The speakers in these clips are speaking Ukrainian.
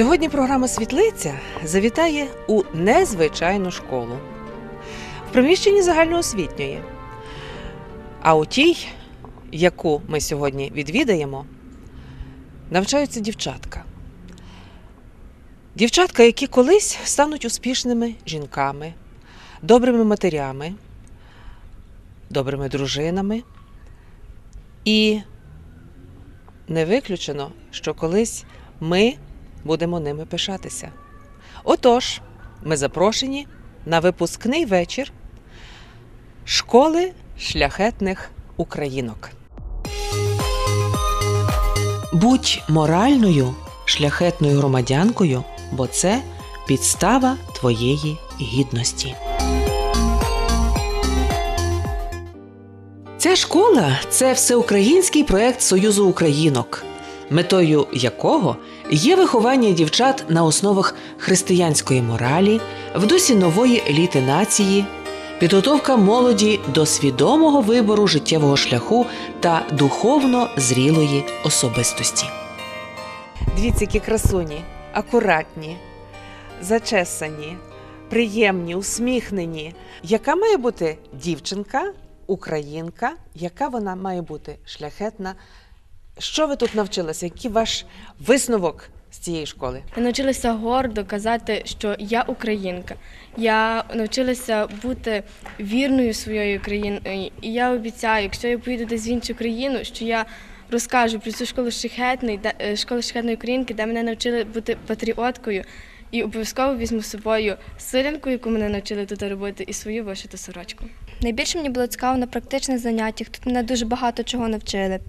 Сьогодні програма Світлиця завітає у незвичайну школу в приміщенні загальноосвітньої. А у тій, яку ми сьогодні відвідаємо, навчаються дівчатка. Дівчатка, які колись стануть успішними жінками, добрими матерями, добрими дружинами. І не виключено, що колись ми будемо ними пишатися. Отож, ми запрошені на випускний вечір школи шляхетних українок. Будь моральною шляхетною громадянкою, бо це підстава твоєї гідності. Ця школа це всеукраїнський проект Союзу Українок, метою якого є виховання дівчат на основах християнської моралі, в дусі нової еліти нації, підготовка молоді до свідомого вибору життєвого шляху та духовно зрілої особистості. Дивіться, які красуні, акуратні, зачесані, приємні, усміхнені. Яка має бути дівчинка, українка, яка вона має бути шляхетна? Що ви тут навчилися? Який ваш висновок з цієї школи? Я навчилася гордо казати, що я українка. Я навчилася бути вірною своєю країною. І я обіцяю, якщо я поїду десь в іншу країну, що я розкажу про цю школу де е, школу шляхетної українки, де мене навчили бути патріоткою. І обов'язково візьму з собою силянку, яку мене навчили тут робити, і свою вишиту сорочку. Найбільше мені було цікаво на практичних заняттях. Тут мене дуже багато чого навчили.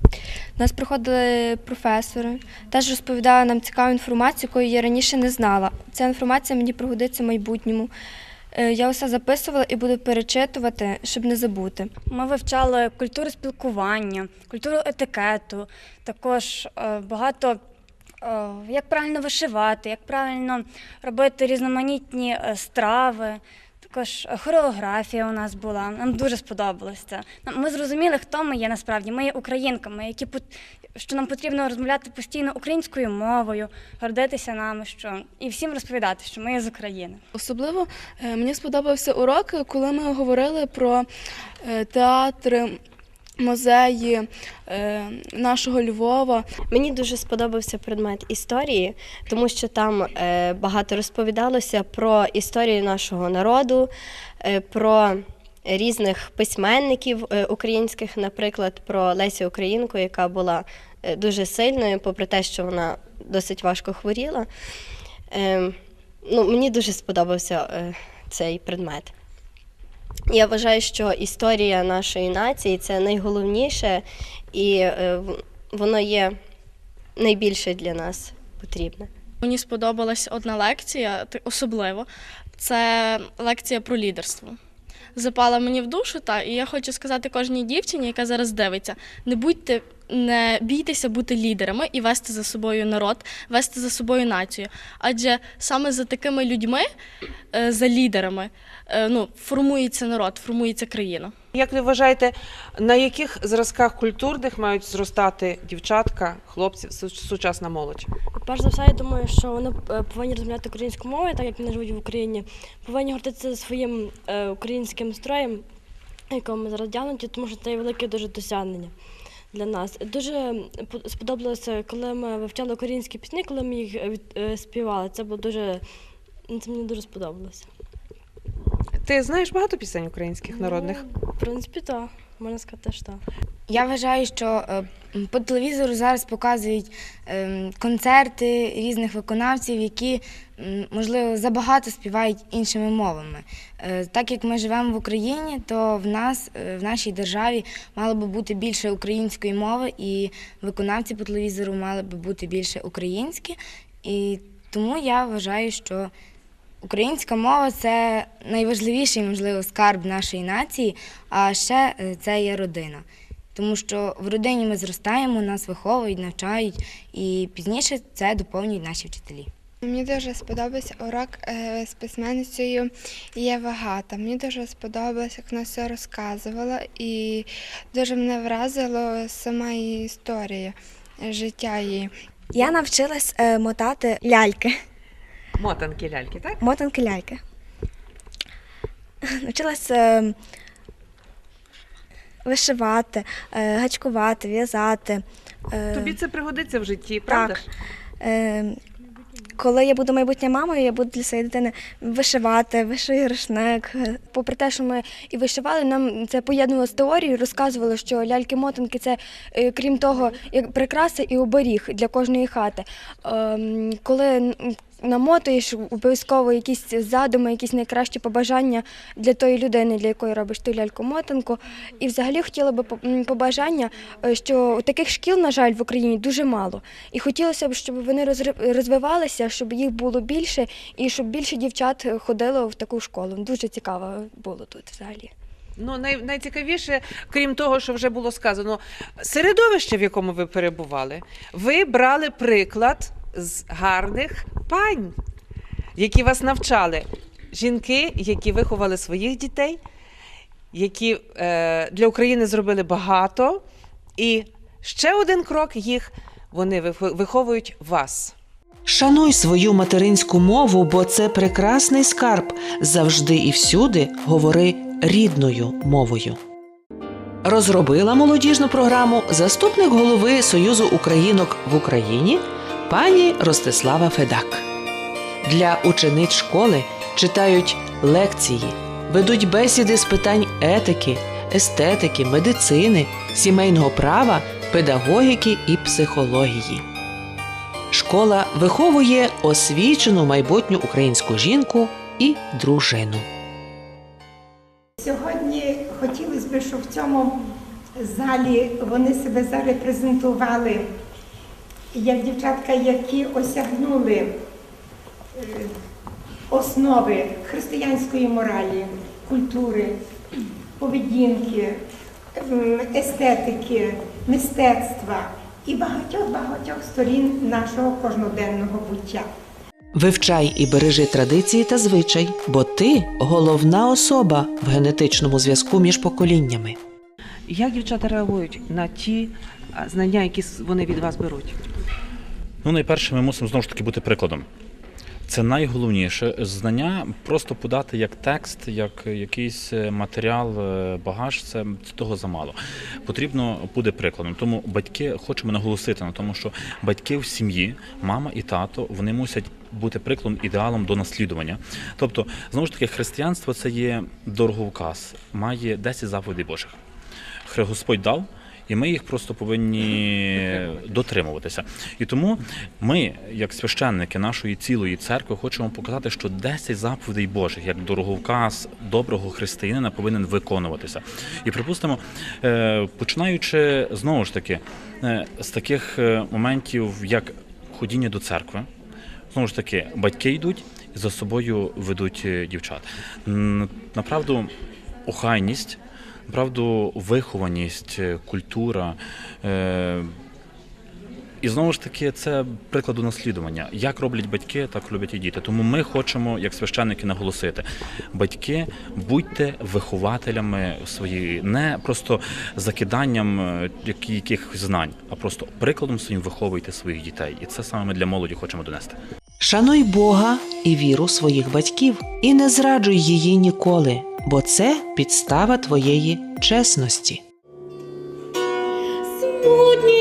Нас приходили професори, теж розповідали нам цікаву інформацію, якої я раніше не знала. Ця інформація мені пригодиться в майбутньому. Е, Я усе записувала і буду перечитувати, щоб не забути. Ми вивчали культуру спілкування, культуру етикету, також е, багато е, як правильно вишивати, як правильно робити різноманітні страви. Також е, хореографія у нас була. Нам дуже сподобалося це. Ми зрозуміли, хто ми є насправді. Ми є українками, які що нам потрібно розмовляти постійно українською мовою, гордитися нами, що і всім розповідати, що ми є з України. Особливо е, мені сподобався урок, коли ми говорили про театр. театри, музеї е, нашого Львова. Мені дуже сподобався предмет історії, тому що там е, багато розповідалося про історію нашого народу, е, про різних письменників українських, наприклад, про Лесю Українку, яка була дуже сильною, попри те, що вона досить важко хворіла. Е, ну, мені дуже сподобався цей предмет. Я вважаю, що історія нашої нації це найголовніше, і е, воно є найбільше для нас потрібне. Мені сподобалась одна лекція, особливо. Це лекція про лідерство. Запала мені в душу, та і я хочу сказати кожній дівчині, яка зараз дивиться: не будьте, не бійтеся бути лідерами і вести за собою народ, вести за собою націю. Адже саме за такими людьми, е, за лідерами, е, ну, формується народ, формується країна. Як ви вважаєте, на яких зразках культурних мають зростати дівчатка, хлопці, сучасна молодь? Перш за все, я думаю, що вони е, повинні розмовляти українською мовою, так як вони живуть в Україні. Повинні гордитися своїм українським строєм, якому ми зараз дягнуті, тому що це є велике дуже досягнення для нас. Дуже сподобалося, коли ми вивчали українські пісні, коли ми їх е, е, співали. Це було дуже ну, це мені дуже сподобалося. Ти знаєш багато пісень українських народних? Ну, в принципі, так. Можна сказати, що так. Я вважаю, що е, по телевізору зараз показують ем, концерти різних виконавців, які, можливо, забагато співають іншими мовами. Е, Так як ми живемо в Україні, то в нас е, в нашій державі мало би бути більше української мови, і виконавці по телевізору мали би бути більше українські. І тому я вважаю, що Українська мова це найважливіший, можливо, скарб нашої нації, а ще е, це є родина. Тому що в родині ми зростаємо, нас виховують, навчають, і пізніше це доповнюють наші вчителі. Мені дуже сподобався урок е, з письменницею Єва Гата. Мені дуже сподобалось, як вона все розказувала, і дуже мене вразила сама її історія, життя її. Я навчилась е, мотати ляльки, Мотанки ляльки, так? мотанки ляльки. Навчилась е, вишивати, е, гачкувати, в'язати. Е, Тобі це пригодиться в житті, правда? Так. Е, коли я буду майбутньою мамою, я буду для своєї дитини вишивати, вишию рушник. Попри те, що ми і вишивали, нам це поєднувало з теорією, розказували, що ляльки-мотанки це, крім того, як прикраса і оберіг для кожної хати. Ем, Коли намотуєш, обов'язково якісь задуми, якісь найкращі побажання для тої людини, для якої робиш ту ляльку-мотанку. І взагалі хотіла би побажання, е, що таких шкіл, на жаль, в Україні дуже мало. І хотілося б, щоб вони розвивалися, щоб їх було більше, і щоб більше дівчат ходило в таку школу. Дуже цікаво було тут взагалі. Ну, най, найцікавіше, крім того, що вже було сказано, середовище, в якому ви перебували, ви брали приклад з гарних пань, які вас навчали. Жінки, які виховали своїх дітей, які е, для України зробили багато. І ще один крок їх вони виховують вас. Шануй свою материнську мову, бо це прекрасний скарб. Завжди і всюди говори рідною мовою. Розробила молодіжну програму заступник голови Союзу українок в Україні пані Ростислава Федак. Для учениць школи читають лекції, ведуть бесіди з питань етики, естетики, медицини, сімейного права, педагогіки і психології. Школа виховує освічену майбутню українську жінку і дружину. Сьогодні хотілося б, щоб в цьому залі вони себе зарепрезентували як дівчатка, які осягнули е, основи християнської моралі, культури, поведінки, естетики, мистецтва і багатьох-багатьох сторін нашого кожноденного буття. Вивчай і бережи традиції та звичай, бо ти головна особа в генетичному зв'язку між поколіннями. Як дівчата реагують на ті знання, які вони від вас беруть? Ну, найперше, ми мусимо знову ж таки бути прикладом. Це найголовніше знання просто подати як текст, як якийсь е, матеріал, е, багаж. Це того замало. Потрібно буде прикладом. Тому батьки хочемо наголосити на тому, що батьки в сім'ї, мама і тато, вони мусять бути прикладом, ідеалом до наслідування. Тобто, знову ж таки, християнство це є дороговказ, має 10 заповідей Божих. Господь дав. І ми їх просто повинні дотримуватися. І тому ми, як священники нашої цілої церкви, хочемо показати, що 10 заповідей Божих, як дороговказ доброго християнина, повинен виконуватися. І припустимо, е, починаючи знову ж таки е, з таких е, моментів, як ходіння до церкви. Знову ж таки, батьки йдуть і за собою ведуть дівчат. Направду, охайність, направду, вихованість, е, культура. Е- і знову ж таки, це прикладу наслідування. Як роблять батьки, так роблять і діти. Тому ми хочемо, як священники, наголосити: батьки, будьте вихователями своєї, не просто закиданням е, якихось знань, а просто прикладом своїм виховуйте своїх дітей. І це саме ми для молоді хочемо донести. Шануй Бога і віру своїх батьків, і не зраджуй її ніколи, бо це підстава твоєї чесності. Смутні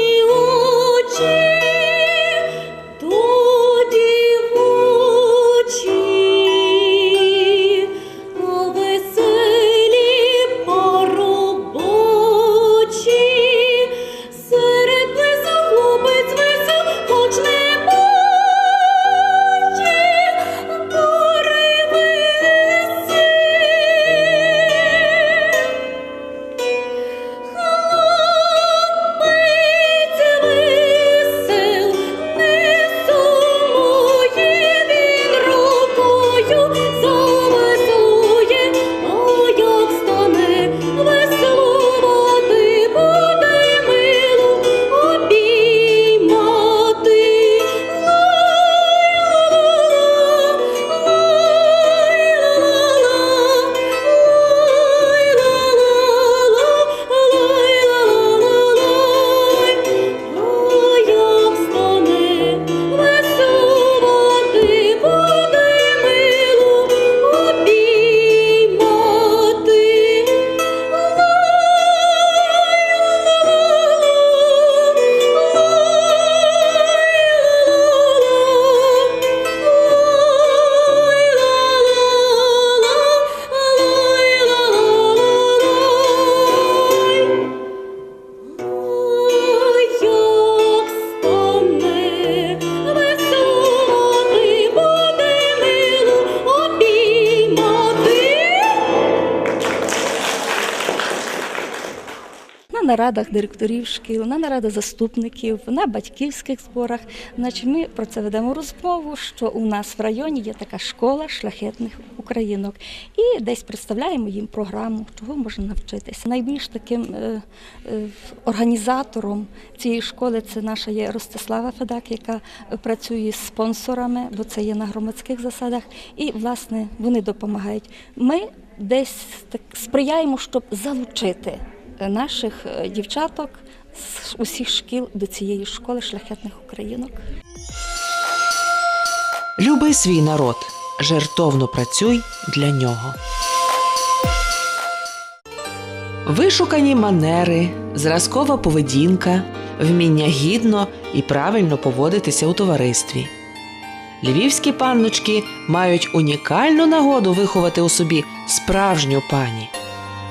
нарадах директорів шкіл, на нарадах заступників, на батьківських зборах. Значить, ми про це ведемо розмову, що у нас в районі є така школа шляхетних українок. І десь представляємо їм програму, чого можна навчитися. Найбільш таким е, е, організатором цієї школи це наша є Ростислава Федак, яка працює з спонсорами, бо це є на громадських засадах. І, власне, вони допомагають. Ми десь так сприяємо, щоб залучити наших е, дівчаток з усіх шкіл до цієї школи шляхетних українок. Люби свій народ, жертовно працюй для нього. Вишукані манери, зразкова поведінка, вміння гідно і правильно поводитися у товаристві. Львівські панночки мають унікальну нагоду виховати у собі справжню пані.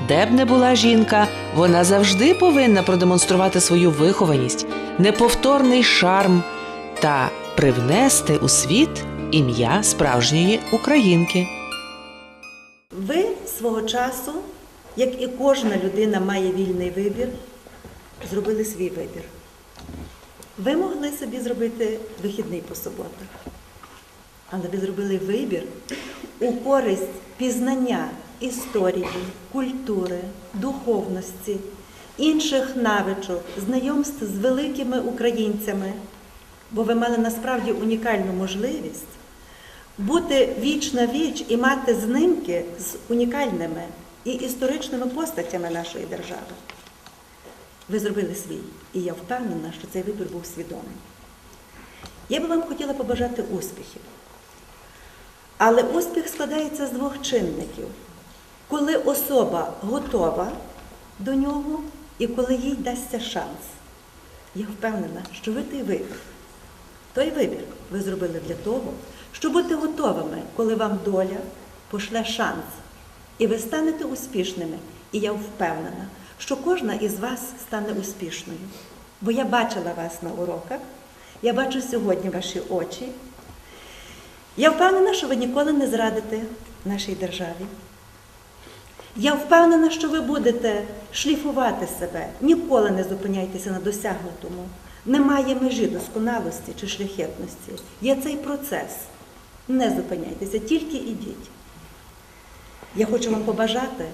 Де б не була жінка, вона завжди повинна продемонструвати свою вихованість, неповторний шарм та привнести у світ ім'я справжньої українки. Ви свого часу, як і кожна людина має вільний вибір, зробили свій вибір. Ви могли собі зробити вихідний по суботах, але ви зробили вибір у користь пізнання історії, культури, духовності, інших навичок, знайомств з великими українцями, бо ви мали насправді унікальну можливість бути віч на віч і мати знимки з унікальними і історичними постатями нашої держави. Ви зробили свій, і я впевнена, що цей вибір був свідомий. Я би вам хотіла побажати успіхів. Але успіх складається з двох чинників: коли особа готова до нього і коли їй дасться шанс. Я впевнена, що ви той вибір. Той вибір ви зробили для того, щоб бути готовими, коли вам доля пошле шанс, і ви станете успішними. І я впевнена, що кожна із вас стане успішною. Бо я бачила вас на уроках, я бачу сьогодні ваші очі. Я впевнена, що ви ніколи не зрадите нашій державі. Я впевнена, що ви будете шліфувати себе, ніколи не зупиняйтеся на досягнутому. Немає межі досконалості чи шляхетності. Є цей процес. Не зупиняйтеся, тільки ідіть. Я хочу вам побажати,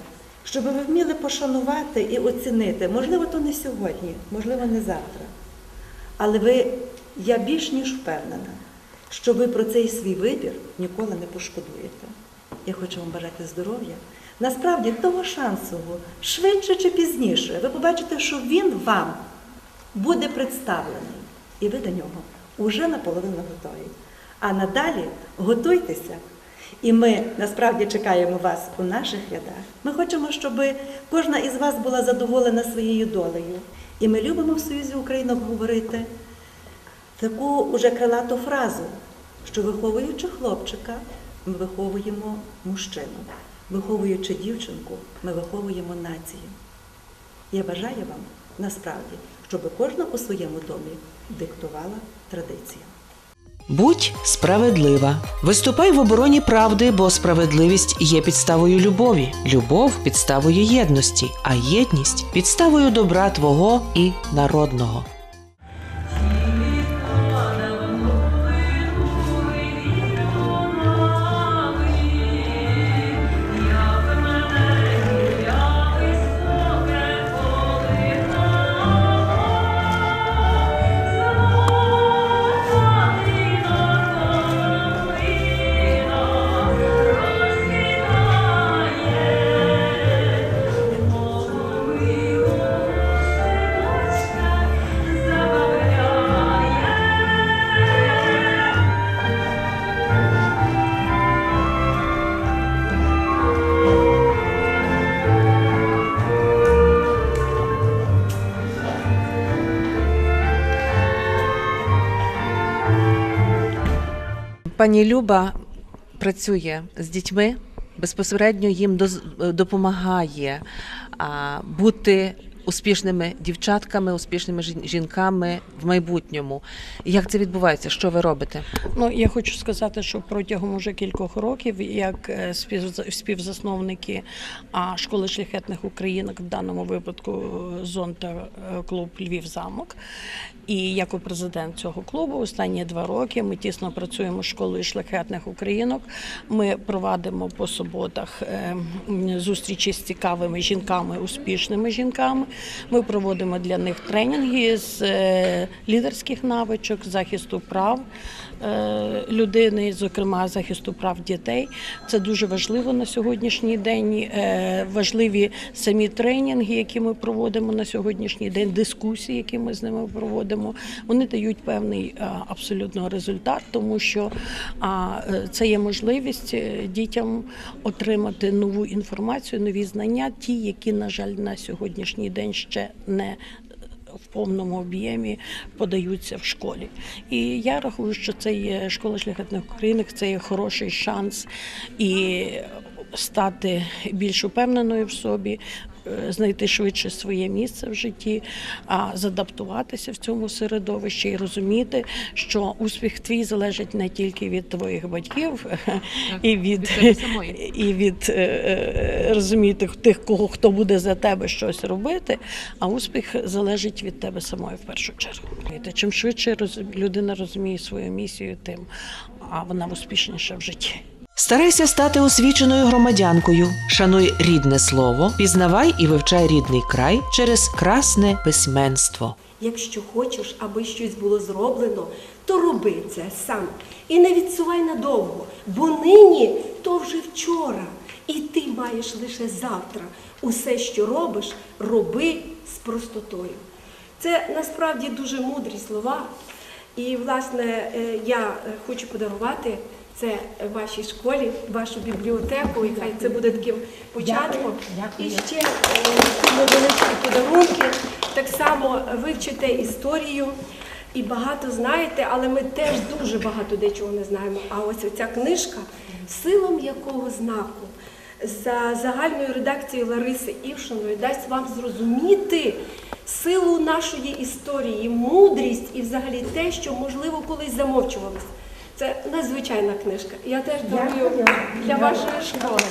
щоб ви вміли пошанувати і оцінити, можливо, то не сьогодні, можливо, не завтра. Але ви, я більш ніж впевнена, що ви про цей свій вибір ніколи не пошкодуєте. Я хочу вам бажати здоров'я. Насправді, того шансу, швидше чи пізніше, ви побачите, що він вам буде представлений, і ви до нього уже наполовину готові. А надалі готуйтеся. І ми насправді чекаємо вас у наших рядах. Ми хочемо, щоб кожна із вас була задоволена своєю долею. І ми любимо в Союзі Українок говорити таку уже крилату фразу, що виховуючи хлопчика, ми виховуємо мужчину, виховуючи дівчинку, ми виховуємо націю. Я бажаю вам насправді, щоб кожна у своєму домі диктувала традицію. Будь справедлива. Виступай в обороні правди, бо справедливість є підставою любові, любов підставою єдності, а єдність підставою добра твого і народного. Пані Люба працює з дітьми, безпосередньо їм допомагає бути успішними дівчатками, успішними жін- жінками в майбутньому. Як це відбувається? Що ви робите? Ну, я хочу сказати, що протягом уже кількох років, як е, співзасновники школи шляхетних українок, в даному випадку е, зон та е, клуб Львів замок. І як у президент цього клубу останні два роки ми тісно працюємо з школою шляхетних українок. Ми проводимо по суботах зустрічі з цікавими жінками, успішними жінками. Ми проводимо для них тренінги з лідерських навичок, захисту прав е, людини, зокрема захисту прав дітей. Це дуже важливо на сьогоднішній день. Е, Важливі самі тренінги, які ми проводимо на сьогоднішній день, дискусії, які ми з ними проводимо. Вони дають певний е, абсолютно результат, тому що це є можливість дітям отримати нову інформацію, нові знання, ті, які, на жаль, на сьогоднішній день ще не в повному об'ємі подаються в школі. І я рахую, що це є школа шляхетних українок, це є хороший шанс і стати більш упевненою в собі. Е, Знайти швидше своє місце в житті, а задаптуватися в цьому середовищі і розуміти, що успіх твій залежить не тільки від твоїх батьків і від, від і від е, е, розуміти тих, кого хто буде за тебе щось робити, а успіх залежить від тебе самої в першу чергу. Чим швидше людина розуміє свою місію, тим а вона успішніша в житті. Старайся стати освіченою громадянкою. Шануй рідне слово, пізнавай і вивчай рідний край через красне письменство. Якщо хочеш, аби щось було зроблено, то роби це сам. І не відсувай надовго, бо нині то вже вчора. І ти маєш лише завтра. Усе, що робиш, роби з простотою. Це насправді дуже мудрі слова. І, власне, е, я е, хочу подарувати це вашій школі, вашу бібліотеку, і хай це буде таким початком. І ще невеличкі подарунки. Так само вивчите історію і багато знаєте, але ми теж дуже багато дечого не знаємо. А ось оця книжка, силом якого знаку, за загальною редакцією Лариси Івшиної дасть вам зрозуміти силу нашої історії, мудрість і взагалі те, що можливо колись замовчувалося. Це надзвичайна книжка. Я теж дарую для вашої школи.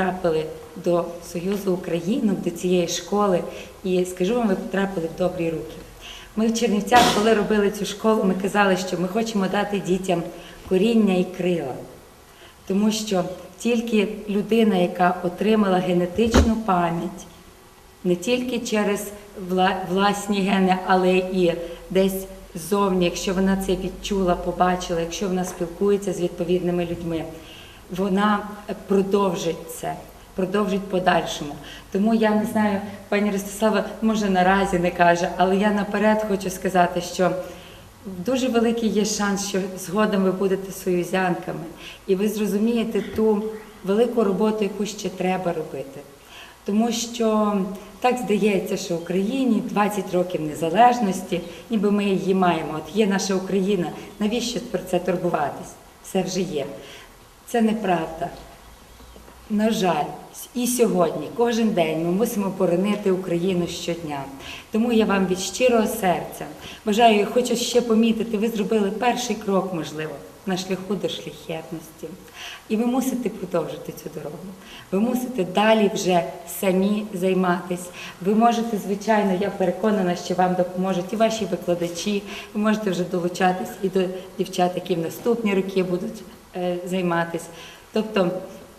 Потрапили до Союзу Українок, до цієї школи, і скажу вам, ви потрапили в добрі руки. Ми в Чернівцях, коли робили цю школу, ми казали, що ми хочемо дати дітям коріння і крила. Тому що тільки людина, яка отримала генетичну пам'ять, не тільки через власні гени, але і десь ззовні, якщо вона це відчула, побачила, якщо вона спілкується з відповідними людьми, вона продовжить це, продовжить подальшому. Тому я не знаю, пані Ростислава, може наразі не каже, але я наперед хочу сказати, що дуже великий є шанс, що згодом ви будете союзянками, і ви зрозумієте ту велику роботу, яку ще треба робити. Тому що так здається, що Україні 20 років незалежності, ніби ми її маємо. От є наша Україна, навіщо про це турбуватись? Все вже є. Це неправда. На жаль, і сьогодні, кожен день ми мусимо боронити Україну щодня. Тому я вам від щирого серця бажаю, і хочу ще помітити, ви зробили перший крок, можливо, на шляху до шляхетності. І ви мусите продовжити цю дорогу. Ви мусите далі вже самі займатись. Ви можете, звичайно, я переконана, що вам допоможуть і ваші викладачі. Ви можете вже долучатись і до дівчат, які в наступні роки будуть е, займатись. Тобто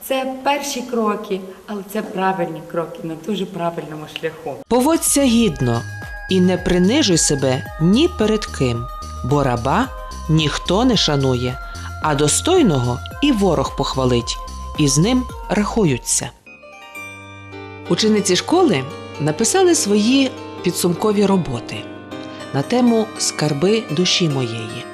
це перші кроки, але це правильні кроки на дуже правильному шляху. Поводься гідно і не принижуй себе ні перед ким, бо раба ніхто не шанує, а достойного і ворог похвалить, і з ним рахуються. Учениці школи написали свої підсумкові роботи на тему скарби душі моєї.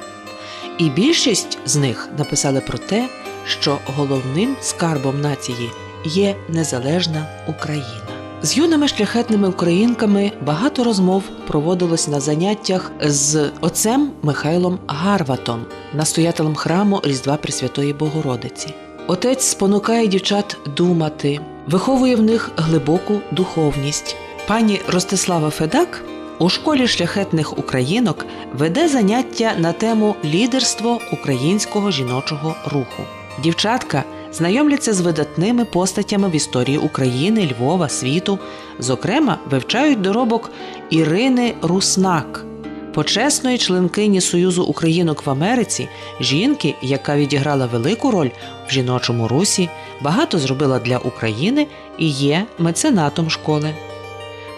І більшість з них написали про те, що головним скарбом нації є незалежна Україна. З юними шляхетними українками багато розмов проводилось на заняттях з отцем Михайлом Гарватом, настоятелем храму Різдва Пресвятої Богородиці. Отець спонукає дівчат думати, виховує в них глибоку духовність. Пані Ростислава Федак у школі шляхетних українок веде заняття на тему лідерство українського жіночого руху. Дівчатка знайомляться з видатними постатями в історії України, Львова, світу. Зокрема, вивчають доробок Ірини Руснак, почесної членкині Союзу українок в Америці, жінки, яка відіграла велику роль в жіночому русі, багато зробила для України і є меценатом школи.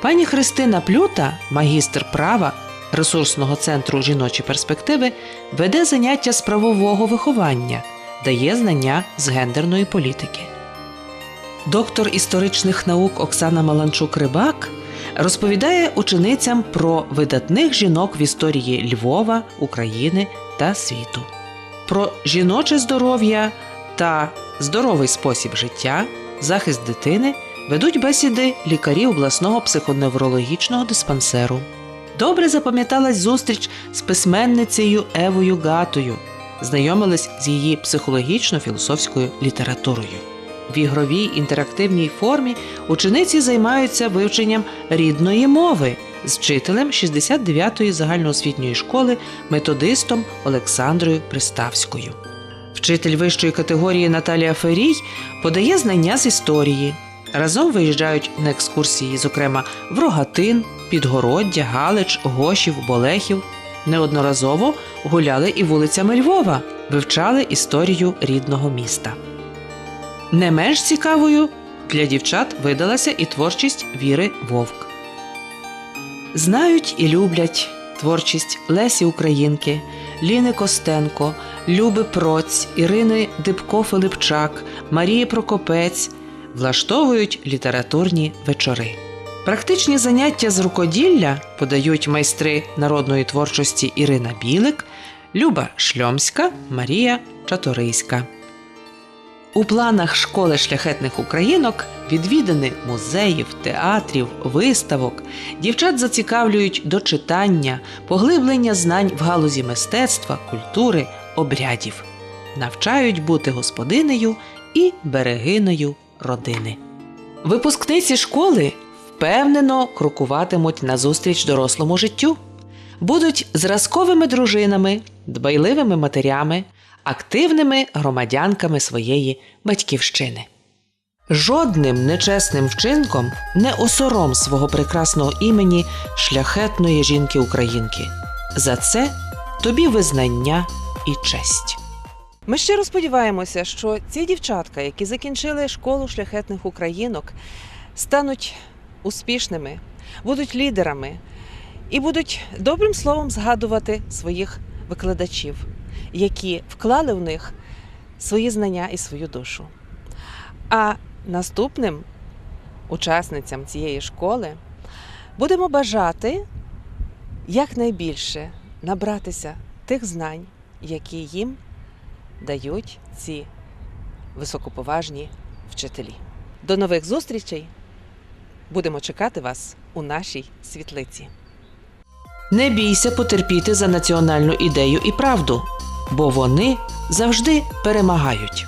Пані Христина Плюта, магістр права ресурсного центру жіночі перспективи, веде заняття з правового виховання, дає знання з гендерної політики. Доктор історичних наук Оксана Маланчук-Рибак розповідає ученицям про видатних жінок в історії Львова, України та світу, про жіноче здоров'я та здоровий спосіб життя, захист дитини ведуть бесіди лікарі обласного психоневрологічного диспансеру. Добре запам'яталась зустріч з письменницею Евою Гатою, знайомились з її психологічно-філософською літературою. В ігровій інтерактивній формі учениці займаються вивченням рідної мови з вчителем 69-ї загальноосвітньої школи методистом Олександрою Приставською. Вчитель вищої категорії Наталія Ферій подає знання з історії. Разом виїжджають на екскурсії, зокрема в Рогатин, Підгороддя, Галич, Гошів, Болехів. Неодноразово гуляли і вулицями Львова, вивчали історію рідного міста. Не менш цікавою для дівчат видалася і творчість Віри Вовк. Знають і люблять творчість Лесі Українки, Ліни Костенко, Люби Проць, Ірини Дибко-Филипчак, Марії Прокопець, влаштовують літературні вечори. Практичні заняття з рукоділля подають майстри народної творчості Ірина Білик, Люба Шльомська, Марія Чаторийська. У планах школи шляхетних українок відвідини музеїв, театрів, виставок. Дівчат зацікавлюють до читання, поглиблення знань в галузі мистецтва, культури, обрядів, навчають бути господинею і берегиною родини. Випускниці школи впевнено крокуватимуть назустріч дорослому життю, будуть зразковими дружинами, дбайливими матерями, активними громадянками своєї батьківщини. Жодним нечесним вчинком не осором свого прекрасного імені шляхетної жінки-українки. За це тобі визнання і честь. Ми щиро сподіваємося, що ці дівчатка, які закінчили школу шляхетних українок, стануть успішними, будуть лідерами і будуть добрим словом згадувати своїх викладачів, які вклали в них свої знання і свою душу. А наступним учасницям цієї школи будемо бажати якнайбільше набратися тих знань, які їм дають ці високоповажні вчителі. До нових зустрічей! Будемо чекати вас у нашій світлиці. Не бійся потерпіти за національну ідею і правду, бо вони завжди перемагають.